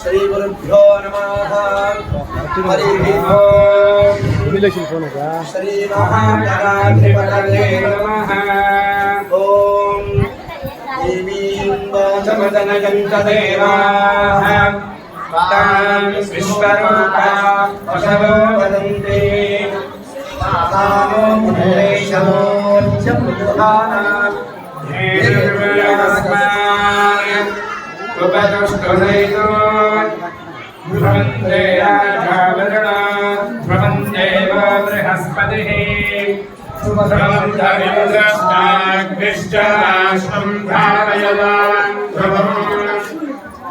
శ్రీ గురుభ్యో నమః హరి శ్రీ మహాగణాధిపతయే నమః। ఓం దేవీం వాచమదనయంత దేవాః తాం విశ్వరూపా వశవో వదంతే తామో మునేశమోచ్చమృతానాం ఉపదుష్టైతో ధ్రువంతే రాఘవరణ ధ్రువందేవ బృహస్పతిः ృష్టాశ్వం ధారయదాన్ ధ్రువం అయం ముహూర్తశ్రమహూర్తో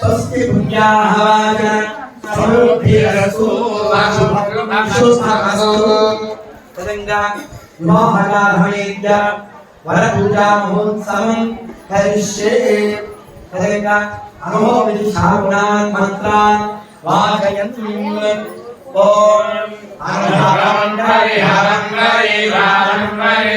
స్వస్తి పుణ్యాహవాచ సమృద్ధిరస్తు విధంగా వివాహకార్హమేద్య వరపూజా మహోత్సవం కరిష్యే విధంగా అనుభవ విధిశాగుణాన్ మంత్రాన్ వాచయంతి ఓం హరం హరి హరం హరి హరం హరి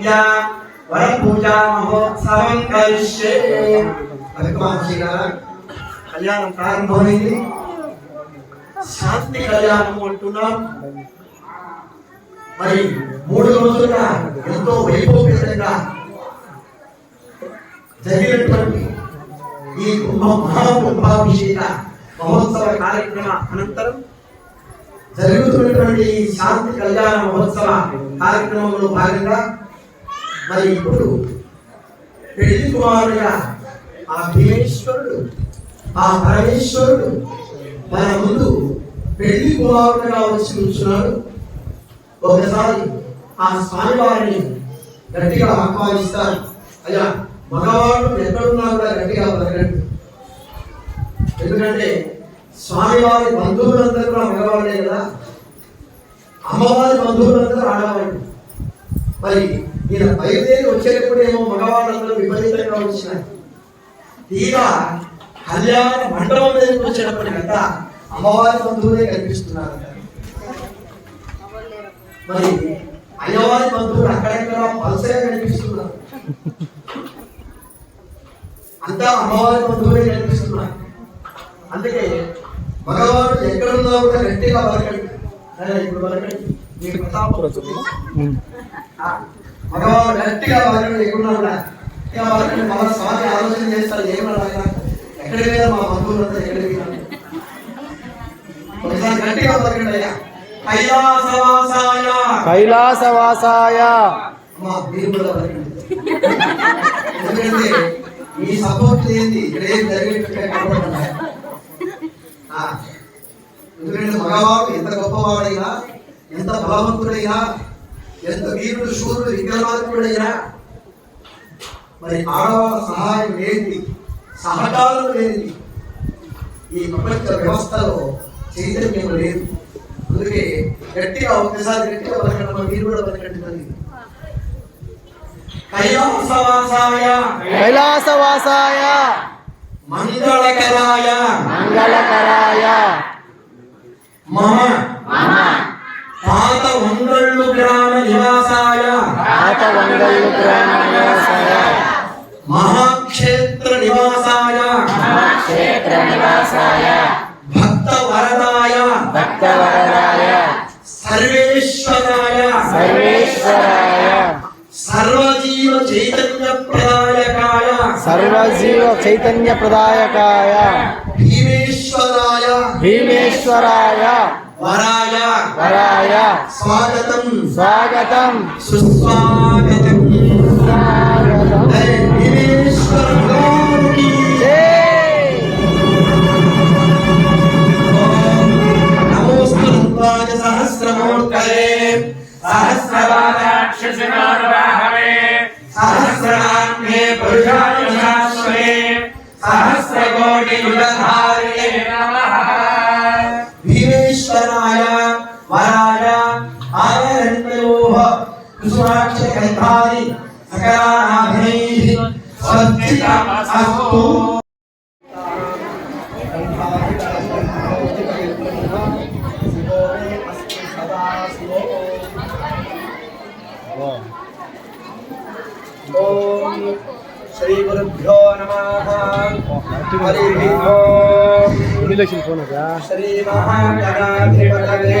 సువరా భవా వరపూజా మహోత్సవం కలిసే కళ్యాణం ప్రారంభమైంది. శాంతి కళ్యాణం అంటున్నాం. మరి మూడు రోజులుగా ఎంతో వైభవపేతంగా జరిగినటువంటి ఈ కుంభ మహాకుంభాభిషేక మహోత్సవ కార్యక్రమ అనంతరం జరుగుతున్నటువంటి శాంతి కళ్యాణ మహోత్సవ కార్యక్రమంలో భాగంగా మరి ఇప్పుడు పెళ్ళి కుమారుడిగా ఆ భీమేశ్వరుడు ఆ పరమేశ్వరుడు మన ముందు పెళ్ళి కుమారుడుగా వచ్చి కూర్చున్నాడు. ఒకసారి ఆ స్వామివారిని గట్టిగా ఆహ్వానిస్తారు. అయ్యా మగవాళ్ళు ఎక్కడున్నా కూడా గట్టిగా పలకండి ఎందుకంటే స్వామివారి బంధువులందరూ కూడా మగవాళ్ళే కదా. అమ్మవారి బంధువులందరూ ఆడవాళ్ళు. మరి ఈయన బయలుదేరి వచ్చేటప్పుడేమో మగవాళ్ళందరూ విపరీతంగా వచ్చినారు. తీరా కళ్యాణ మండపం మీదకి వచ్చేటప్పటికంతా అమ్మవారి బంధువులే కనిపిస్తున్నారు. మరి అయ్యవారి బంధువులు అక్కడెక్కడ పలసగా కనిపిస్తున్నారు. అంతా అమ్మవారి బంధువులే కనిపిస్తున్నారు. అందుకే మగవాడు ఎక్కడున్నా కూడా గట్టిగా సరే, ఇప్పుడు మీ ప్రతాపం. గట్టిగా మన స్వామి ఆలోచన చేస్తారు ఏమన్నా ఎక్కడికి వెళ్ళా మా బంధువులంతా ఎక్కడికి వెళ్ళాలి ఒకసారి గట్టిగా బలకండి అయ్యా. కైలాసవాసాయ. కైలాసవాసాయ. అమ్మా మీరు కూడా బలకండి ఎందుకంటే మీ సపోర్ట్ ఏంది ఇక్కడ ఏం జరిగేటట్టే ఎందుకంటే మగవాడు ఎంత గొప్పవాడైనా ఎంత బలవంతుడైనా ఎంత వీరుడు శూరుడు విక్రమార్కుడైనా మరి ఆడవాళ్ళ సహాయం లేనిది సహకారం లేనిది ఈ ప్రపంచ వ్యవస్థలో చైతన్యం లేదు. అందుకే గట్టిగా ఒక్కసారి గట్టిగా బతకడం మీరు కూడా బతకండి తల్లి. కైలాసవాసాయ. కైలాసవాసాయ. మంగళకరాయ. మంగళకరాయ. మమ పాత వంగళ్ళు గ్రామ నివాసాయ పాత వంగళ్ళు గ్రామ నివాసాయ మహాక్షేత్ర నివాసాయ క్షేత్ర నివాసాయ భక్త వరదాయ భక్తవరదాయ. సర్వేశ్వరాయ. సర్వేశ్వరాయ. సర్వజీవ చైతన్య ప్రదాయకాయ సర్వజీవ చైతన్య ప్రదాయకాయ భీమేశ్వరాయ. భీమేశ్వరాయ. వరాయ వరాయ స్వాగతం స్వాగతం సుస్వాగతం స్వాగతం జై భీమేశ్వర భగవానుకి జై నమోస్తు సహస్రమూర్తయే सहस्रवादाक्षसिनोर्वाहवे సహస్రనామ్యే పురుషాయ శాశ్వతే సహస్రకోటియుగధారిణే नमः కుసుమాక్షగంధారి సకలానాభైః స్వస్తితమస్తు ఓం శ్రీ గురుభ్యో నమః హరి ఓం శ్రీ మహాగణాధిపతయే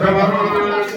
Раборона